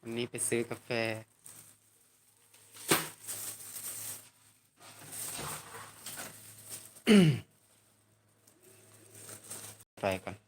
วันนี้ไปซื้อกาแฟ ไปก่อน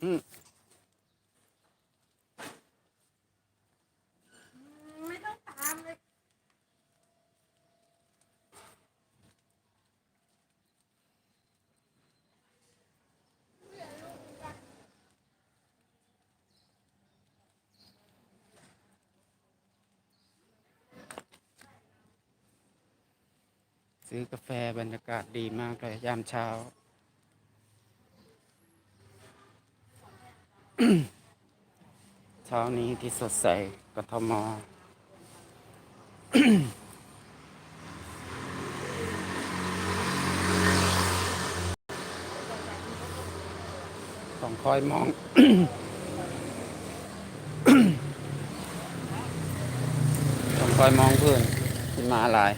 ไม่ต้องตามเลยซื้อกาแฟบรรยากาศดีมากเลยยามเช้า เช้านี้ที่สดใสกทมต้องคอยมองต้องคอยมองเพื่อนที่มาหลาย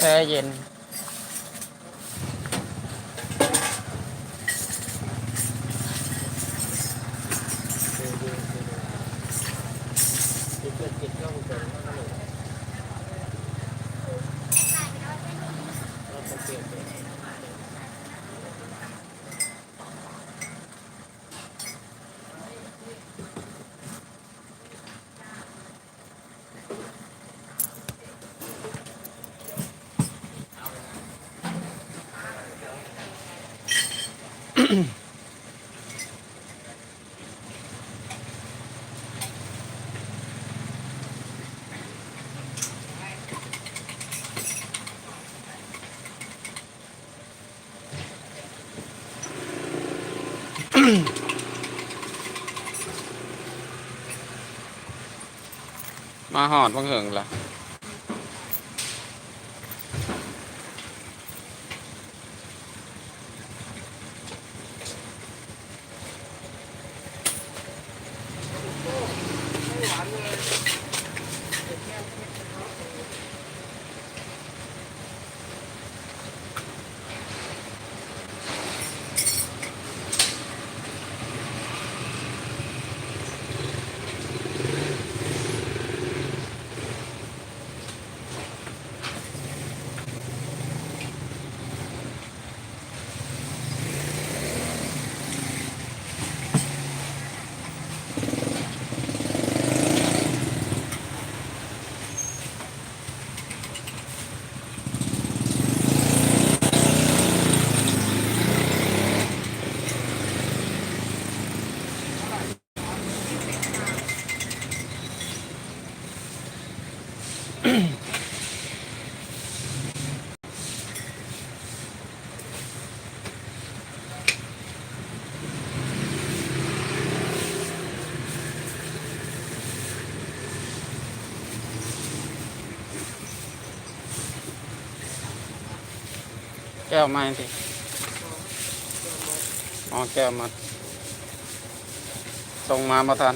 แช่เย็น มาห หอดบังเหิงละ แก้วมาสิอ๋อแก้วมาส่งมามาทัน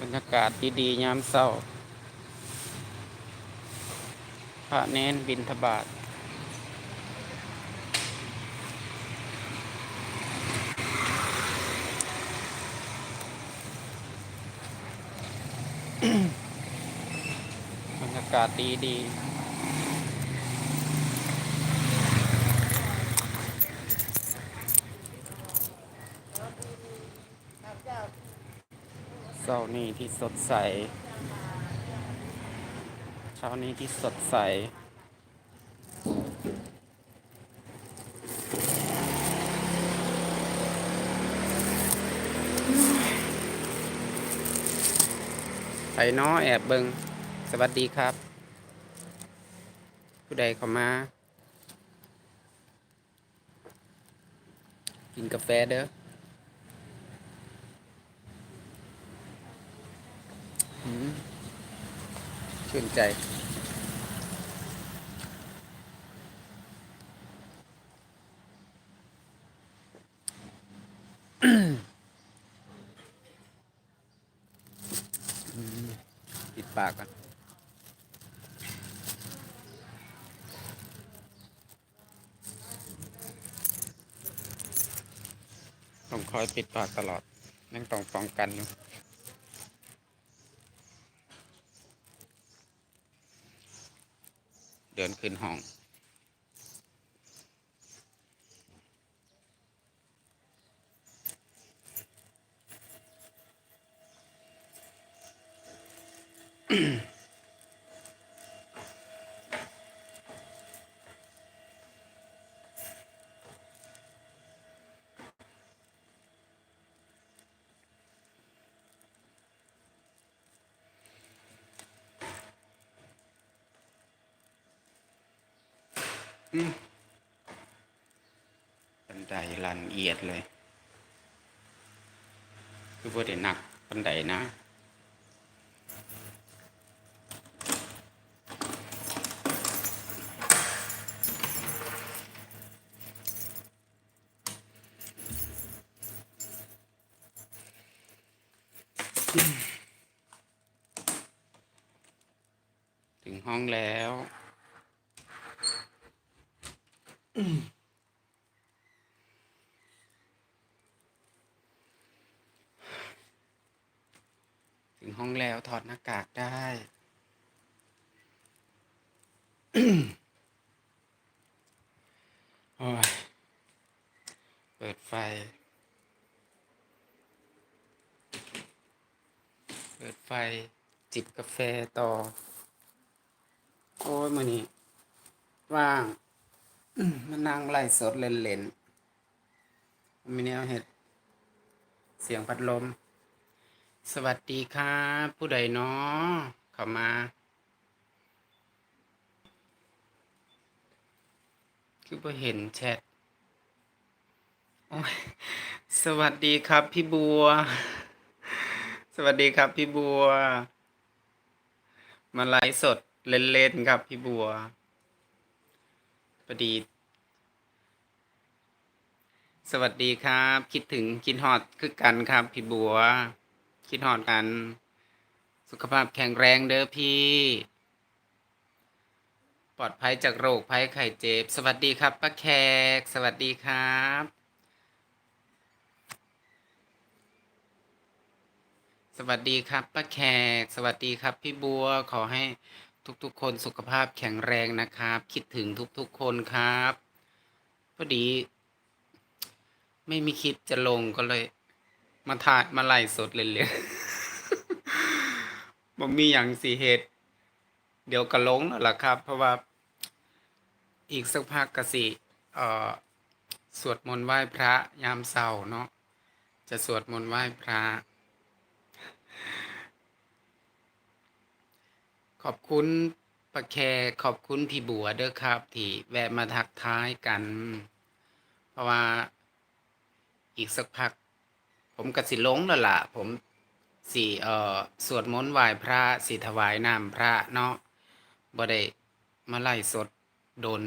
บรรยากาศดีๆยามเศร้าพระเน้นบินทบาท บรรยากาศดีดีเช้านี้ที่สดใส เช้านี้ที่สดใส ไผน้อแอบเบิงสวัสดีครับ ผู้ใดเข้ามา กินกาแฟเด้อชื่นใจ ปากกันต้องคอยปิดปากตลอด นั่งต้องป้องกันอยู่เดินขึ้นห้อง บันไดลันเอียดเลย คือว่าได้หนักบันไดนะ ห้องแล้วถึงห้องแล้วถอดหน้ากากได้ โอ้ย เปิดไฟ เปิดไฟจิบกาแฟต่อ โอ้ยมือนี้ว่างมานั่งไล่สดเล่นๆมีแนวเห็ด เสียงพัดลม สวัสดีครับ ผู้ใดเนาะเข้ามา คือพอเห็นแชทโอ้ยสวัสดีครับพี่บัว สวัสดีครับพี่บัว มาไลฟ์สด เล่นๆครับพี่บัวพอดี สวัสดีครับ คิดถึงคิดฮอดคือกันครับพี่บัว คิดฮอดกัน สุขภาพแข็งแรงเด้อพี่ ปลอดภัยจากโรคภัยไข้เจ็บ สวัสดีครับป้าแขก สวัสดีครับสวัสดีครับป้าแขก สวัสดีครับพี่บัวขอให้ ทุกๆ คนสุขภาพแข็งแรงนะครับ คิดถึงทุกๆ คนครับพอดี ไม่มีคลิปจะลงก็เลย มาถ่ายมาไล่สดเลยเลยๆบ่มีอย่างสีเหตุ เดี๋ยวก็ลงแล้วล่ะครับ เพราะว่า อีกสักพักกสิเอ่อสวดมนต์ไหว้พระยามเช้าเนาะจะสวดมนต์ไหว้พระ ขอบคุณปะแคขอบคุณพี่บัวเด้อครับ ที่แวะมาทักท้ายกัน เพราะว่าอีกสักพัก ผมก็สิลงแล้วล่ะ ผมสิเอ่อสวดมนต์ไหว้พระสิถวายน้ำพระเนาะบ่ได้มาไล่สดโดน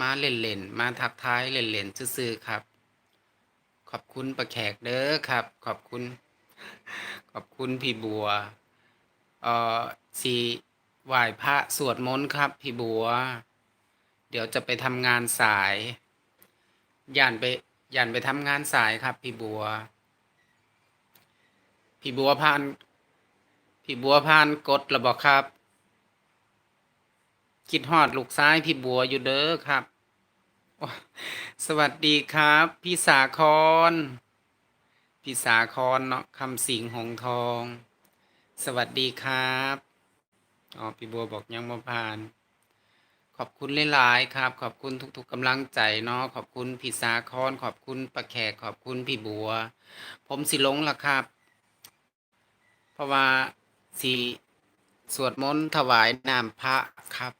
มาเล่นๆมาทักทายเล่นๆซื่อๆครับ ขอบคุณประแขกเด้อครับ ขอบคุณ ขอบคุณพี่บัว เอ่อสีไหว้พระสวดมนต์ครับ พี่บัว เดี๋ยวจะไปทำงานสายย่านไปย่านไปทำงานสายครับ พี่บัว พี่บัวพานพี่บัวพานกดระบอกครับ คิดฮอดลูกซ้ายพี่บัวอยู่เด้อครับ สวัสดีครับ พี่สาครพี่สาครเนาะคำสิงหงทอง สวัสดีครับ อ๋อ พี่บัวบอกยังมาผ่าน ขอบคุณหลายๆครับ ขอบคุณทุกๆกำลังใจเนาะ ขอบคุณพี่สาครขอบคุณประแขก ขอบคุณพี่บัว ผมสิหลงละครับ เพราะว่าสีสวดมนต์ถวายน้ำพระครับ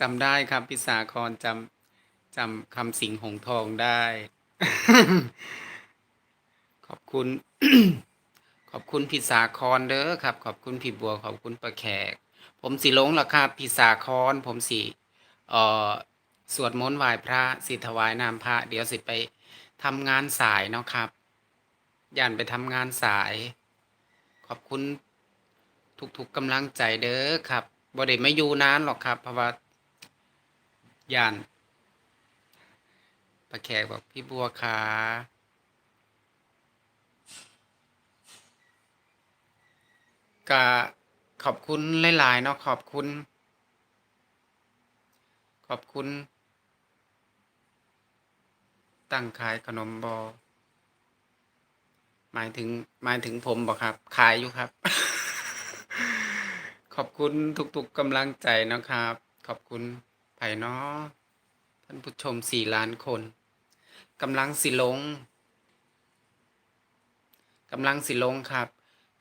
จำได้ครับพี่สาครจำจำคำสิงหงทองได้ ขอบคุณ ขอบคุณพี่สาครเด้อครับ ขอบคุณพี่บัวขอบคุณประแขก ผมสิหลงละครับพี่สาครผมสิเอ่อสวดมนต์ไหว้พระสิถวายน้ำพระ เดี๋ยวสิไปทำงานสายเนาะครับย่านไปทำงานสาย ขอบคุณทุกๆกำลังใจเด้อครับบ่ได้ไม่อยู่นานหรอกครับ เพราะว่าย่านประแขกบอกพี่บัวขา ก็ขอบคุณหลาย ๆ เนาะขอบคุณ ขอบคุณ ตั้งขายขนมบอหมายถึงหมายถึงผมบอกครับ ขายอยู่ครับ ขอบคุณทุกๆกำลังใจนะครับ ขอบคุณไผ่น้อท่านผู้ชมสี่ล้านคนกำลังสิลงกำลังสิลงครับ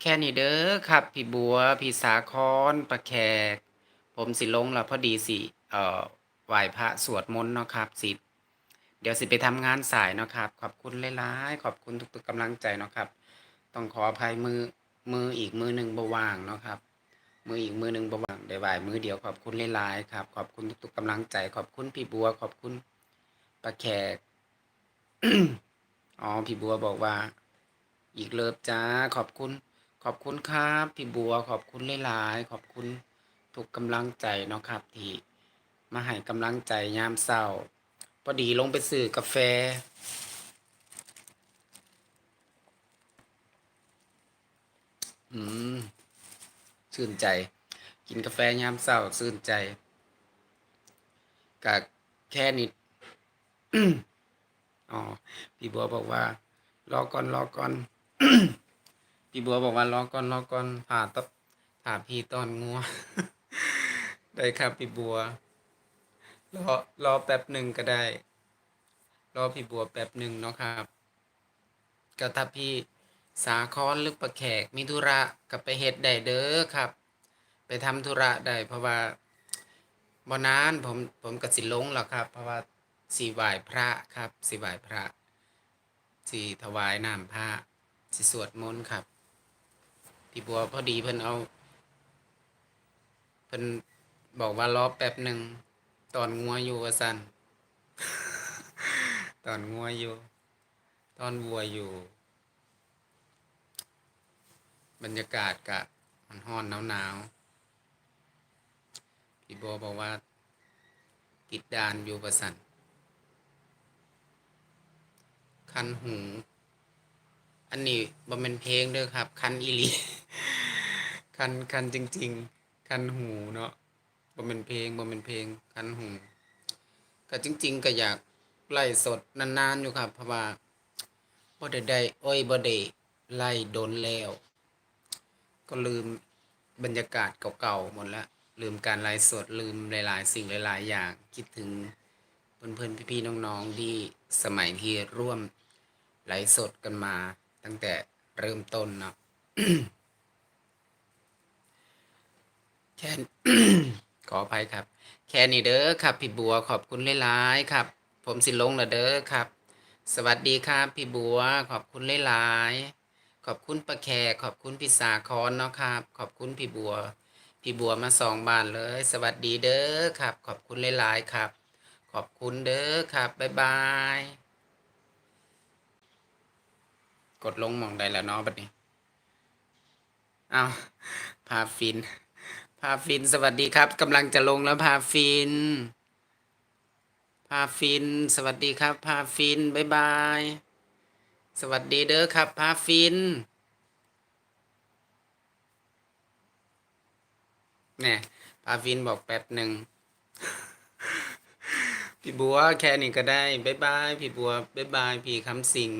แค่นี้เด้อครับ พี่บัว พี่สาครประแขก ผมสิลงแล้วพอดีสิเอ่อไหว้พระสวดมนต์เนาะครับสิเดี๋ยวสิไปทำงานสายเนาะครับ ขอบคุณหลายๆขอบคุณทุกๆกำลังใจเนาะครับ ต้องขออภัยมือมืออีกมือหนึ่งบว่างเนาะครับ มืออีกมือหนึ่งบว่างได้ไหวมือเดียวขอบคุณหลายๆครับ ขอบคุณทุกๆกำลังใจ ขอบคุณพี่บัว ขอบคุณป้าแขกอ๋อพี่บัวบอกว่า อีกเลิฟจ้าขอบคุณ อบคุณครับพี่บัวขอบคุณหลายๆขอบคุณทุกกำลังใจเนาะครับที่มาให้กำลังใจยามเศร้าพอดีลงไปซื้อกาแฟ อืมชื่นใจ กินกาแฟยามเช้าชื่นใจกะแค่นิดอ๋อพี่บัวบอกว่า รอก่อนรอก่อน พี่บัวบอกว่ารอก่อนรอก่อนผ่าตับผ่าพี่ตอนงัวได้ครับพี่บัวรอรอแป๊บหนึ่งก็ได้ รอพี่บัวแป๊บหนึ่งเนาะครับก็ถ้าพี่สาครหรือประแขกมีธุระก็ไปเฮ็ดได้เด้อครับ ไปทำธุระได้เพราะว่าบ่นานผมผมก็สิลงแล้วครับ เพราะว่าสีไหวพระครับสีไหวพระสีถวายน้ำพระสิสวดมนต์ครับ พี่บัวพอดีเพิ่นเอา เพิ่นบอกว่ารอแป๊บหนึ่งตอนงัวอยู่ว่าซั่นตอนงัวอยู่ ตอนวัวอยู่ บรรยากาศกะมันห้อนหนาวหนาวพี่บัวบอกว่าติดดานอยู่ประสันคันหู อันนี้บ่เป็นเพลงเด้อครับ คันอีลีคันคันจริง ๆ คันหูเนาะบ่เป็นเพลงบ่เป็นเพลงคันหูก็จริง ๆ ก็อยากไล่สดนานๆอยู่ครับเพราะว่าบ่ได้ได้โอ้ยบ่ได้ไล่โดนแล้ว ก็ลืมบรรยากาศเก่าๆหมดละลืมการไลฟ์สดลืมหลาย ๆ สิ่งหลาย ๆ อย่างคิดถึงเพื่อนๆพี่ๆน้องๆที่สมัยที่ร่วมไลฟ์สดกันมา ตั้งแต่เริ่มต้นเนาะแค่ขออภัยครับ แค่นี้เด้อครับ พี่บัวขอบคุณหลายๆครับ ผมสิลงและเด้อครับ สวัสดีครับ พี่บัว ขอบคุณหลายๆขอบคุณประแขกขอบคุณพี่สาคอนเนาะครับ ขอบคุณพี่บัวพพี่บัวมาสองบานเลย สวัสดีเด้อครับ ขอบคุณหลายๆครับ ขอบคุณเด้อครับบ๊ายบาย ก ดลงมองได้แล้วเนาะบัดนี้เอาพาฟิน พาฟินสวัสดีครับกำลังจะลงแล้วพาฟิน พาฟิน สวัสดีครับ พาฟินบ๊ายบาย สวัสดีเด้อครับ พาฟินเนี่ยพาฟินบอกแป๊บหนึ่งพี่บัวแค่นี้ก็ได้บ๊ายบายพี่บัวบ๊ายบายพี่คำสิง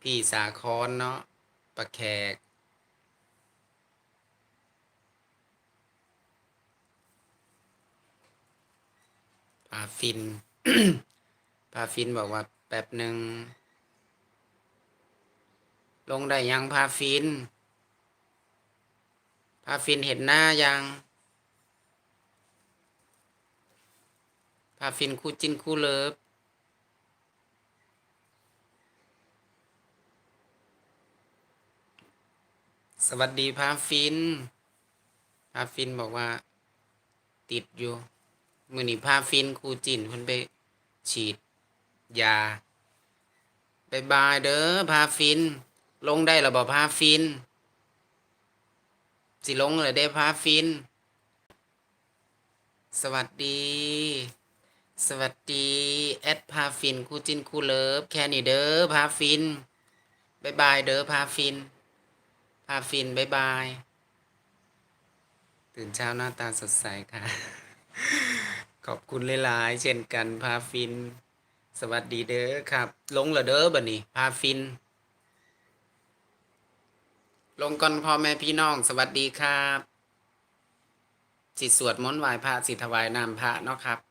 พี่สาคอนเนาะปะแขกพาฟินพาฟินบอกว่าแป๊บหนึ่ง ลงได้ยังพาฟินพาฟินเห็นหน้ายังพาฟินคู่จิ้นคู่เลิฟ สวัสดีพาฟินพาฟินบอกว่า ติดอยู่มือนี้พาฟินครูจินเพิ่นไปฉีด ยาบายบายเด้อพาฟิน ลงได้หรอบอกพาฟิน สิลงเลยได้พาฟิน สวัสดี สวัสดี แอดพาฟินคู่จินคู่เลิฟแค่นี้เด้อพาฟินบายบายเด้อพาฟิน พาฟินบายบาย ตื่นเช้าหน้าตาสดใสค่ะ ขอบคุณหลายๆ เช่นกันพาฟิน สวัสดีเด้อครับ ลงและเด้อบัดนี้พาฟิน ลงก่อนพ่อแม่พี่น้อง สวัสดีครับ สิสวดมนต์ไหว้พระสิถวายน้ำพระเนาะครับ